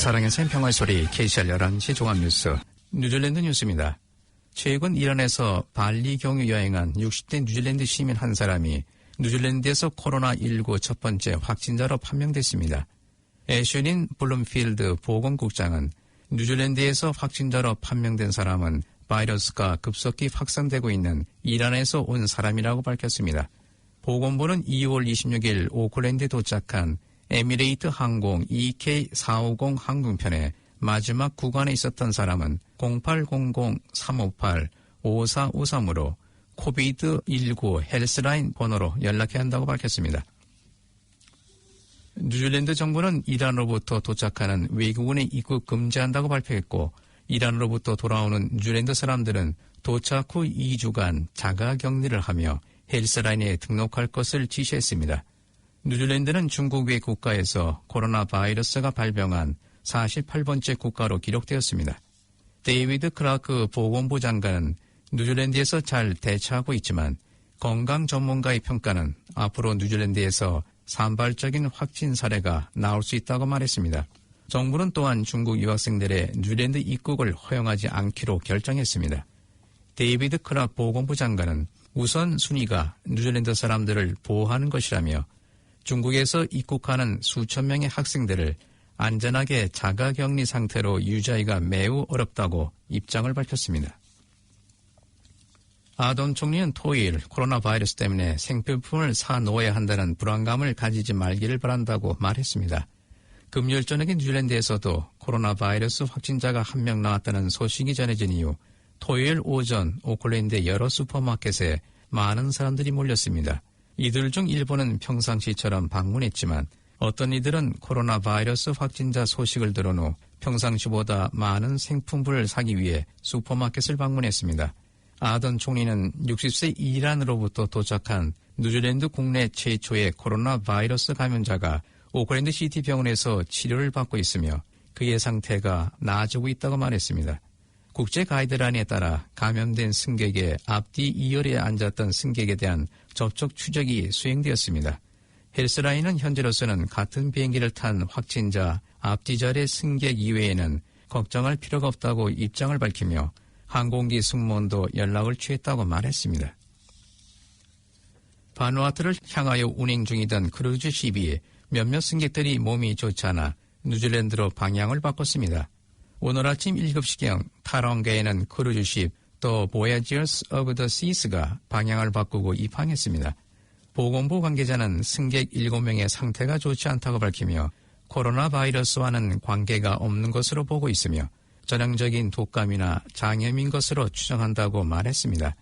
사랑의 샘 평화의 소리 KCR 11시 종합뉴스 뉴질랜드 뉴스입니다. 최근 이란에서 발리 경유 여행한 60대 뉴질랜드 시민 한 사람이 뉴질랜드에서 코로나19 첫 번째 확진자로 판명됐습니다. 애슈린 블룸필드 보건국장은 뉴질랜드에서 확진자로 판명된 사람은 바이러스가 급속히 확산되고 있는 이란에서 온 사람이라고 밝혔습니다. 보건부는 2월 26일 오클랜드에 도착한 에미레이트 항공 EK450 항공편에 마지막 구간에 있었던 사람은 0800-358-5453으로 코비드19 헬스라인 번호로 연락해야 한다고 밝혔습니다. 뉴질랜드 정부는 이란으로부터 도착하는 외국인의 입국 금지한다고 발표했고 이란으로부터 돌아오는 뉴질랜드 사람들은 도착 후 2주간 자가 격리를 하며 헬스라인에 등록할 것을 지시했습니다. 뉴질랜드는 중국 외 국가에서 코로나 바이러스가 발병한 48번째 국가로 기록되었습니다. 데이비드 크라크 보건부 장관은 뉴질랜드에서 잘 대처하고 있지만 건강 전문가의 평가는 앞으로 뉴질랜드에서 산발적인 확진 사례가 나올 수 있다고 말했습니다. 정부는 또한 중국 유학생들의 뉴질랜드 입국을 허용하지 않기로 결정했습니다. 데이비드 크락 보건부 장관은 우선 순위가 뉴질랜드 사람들을 보호하는 것이라며 중국에서 입국하는 수천 명의 학생들을 안전하게 자가 격리 상태로 유지하기가 매우 어렵다고 입장을 밝혔습니다. 아돈 총리는 토요일 코로나 바이러스 때문에 생필품을 사놓아야 한다는 불안감을 가지지 말기를 바란다고 말했습니다. 금요일 저녁에 뉴질랜드에서도 코로나 바이러스 확진자가 한 명 나왔다는 소식이 전해진 이후 토요일 오전 오클랜드 여러 슈퍼마켓에 많은 사람들이 몰렸습니다. 이들 중 일부는 평상시처럼 방문했지만 어떤 이들은 코로나 바이러스 확진자 소식을 들은 후 평상시보다 많은 생품을 사기 위해 슈퍼마켓을 방문했습니다. 아던 총리는 60세 이란으로부터 도착한 뉴질랜드 국내 최초의 코로나 바이러스 감염자가 오클랜드 시티 병원에서 치료를 받고 있으며 그의 상태가 나아지고 있다고 말했습니다. 국제 가이드라인에 따라 감염된 승객의 앞뒤 2열에 앉았던 승객에 대한 접촉 추적이 수행되었습니다. 헬스라인은 현재로서는 같은 비행기를 탄 확진자 앞뒤 자리 승객 이외에는 걱정할 필요가 없다고 입장을 밝히며 항공기 승무원도 연락을 취했다고 말했습니다. 바누아트를 향하여 운행 중이던 크루즈 시비 몇몇 승객들이 몸이 좋지 않아 뉴질랜드로 방향을 바꿨습니다. 오늘 아침 7시경 타런게에는 크루즈십 또 보야지어스 오브 더 시스가 방향을 바꾸고 입항했습니다. 보건부 관계자는 승객 7명의 상태가 좋지 않다고 밝히며 코로나 바이러스와는 관계가 없는 것으로 보고 있으며 전형적인 독감이나 장염인 것으로 추정한다고 말했습니다.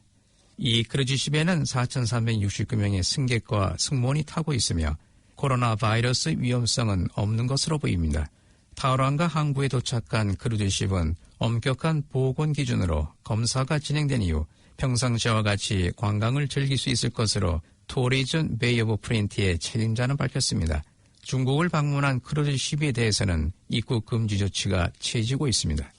이 크루즈십에는 4,369명의 승객과 승무원이 타고 있으며 코로나 바이러스 위험성은 없는 것으로 보입니다. 타오란과 항구에 도착한 크루즈십은 엄격한 보건 기준으로 검사가 진행된 이후 평상시와 같이 관광을 즐길 수 있을 것으로 토리즌 베이 오브 프린트의 책임자는 밝혔습니다. 중국을 방문한 크루즈십에 대해서는 입국 금지 조치가 취해지고 있습니다.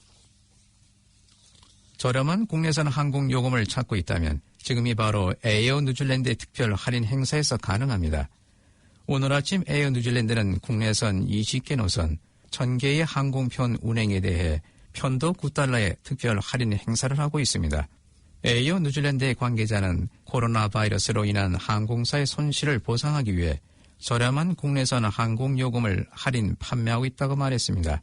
저렴한 국내산 항공 요금을 찾고 있다면 지금이 바로 에어 뉴질랜드의 특별 할인 행사에서 가능합니다. 오늘 아침 에어 뉴질랜드는 국내선 20개 노선 1000개의 항공편 운행에 대해 편도 9달러의 특별 할인 행사를 하고 있습니다. 에어 뉴질랜드의 관계자는 코로나 바이러스로 인한 항공사의 손실을 보상하기 위해 저렴한 국내선 항공 요금을 할인 판매하고 있다고 말했습니다.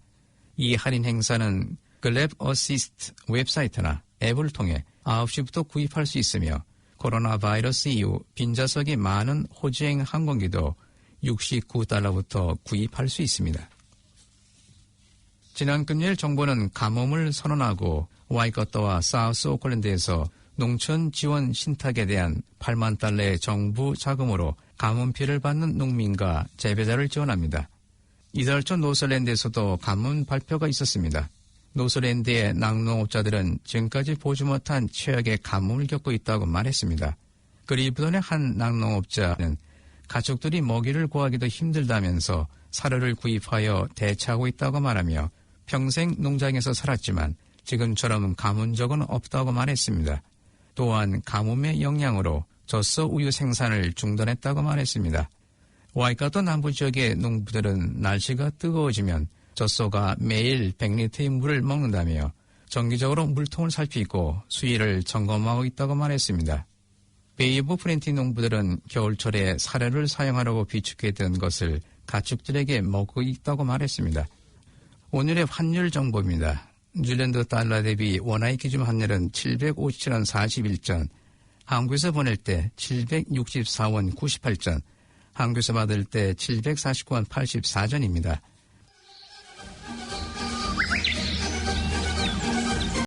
이 할인 행사는 글랩 어시스트 웹사이트나 앱을 통해 9시부터 구입할 수 있으며 코로나 바이러스 이후 빈좌석이 많은 호주행 항공기도 69달러부터 구입할 수 있습니다. 지난 금요일 정부는 가뭄을 선언하고 와이커터와 사우스 오클랜드에서 농촌 지원 신탁에 대한 8만 달러의 정부 자금으로 가뭄 피해를 받는 농민과 재배자를 지원합니다. 이달 초 노슬랜드에서도 가뭄 발표가 있었습니다. 노슬랜드의 낙농업자들은 지금까지 보지 못한 최악의 가뭄을 겪고 있다고 말했습니다. 그리브던의 한 낙농업자는 가족들이 먹이를 구하기도 힘들다면서 사료를 구입하여 대처하고 있다고 말하며 평생 농장에서 살았지만 지금처럼 가뭄 적은 없다고 말했습니다. 또한 가뭄의 영향으로 젖소 우유 생산을 중단했다고 말했습니다. 와이카토 남부 지역의 농부들은 날씨가 뜨거워지면 젖소가 매일 100리터의 물을 먹는다며 정기적으로 물통을 살피고 수위를 점검하고 있다고 말했습니다. 베이브 프렌티 농부들은 겨울철에 사료를 사용하려고 비축했던 것을 가축들에게 먹고 있다고 말했습니다. 오늘의 환율 정보입니다. 뉴질랜드 달러 대비 원화의 기준 환율은 757원 41전, 한국에서 보낼 때 764원 98전, 한국에서 받을 때 749원 84전입니다.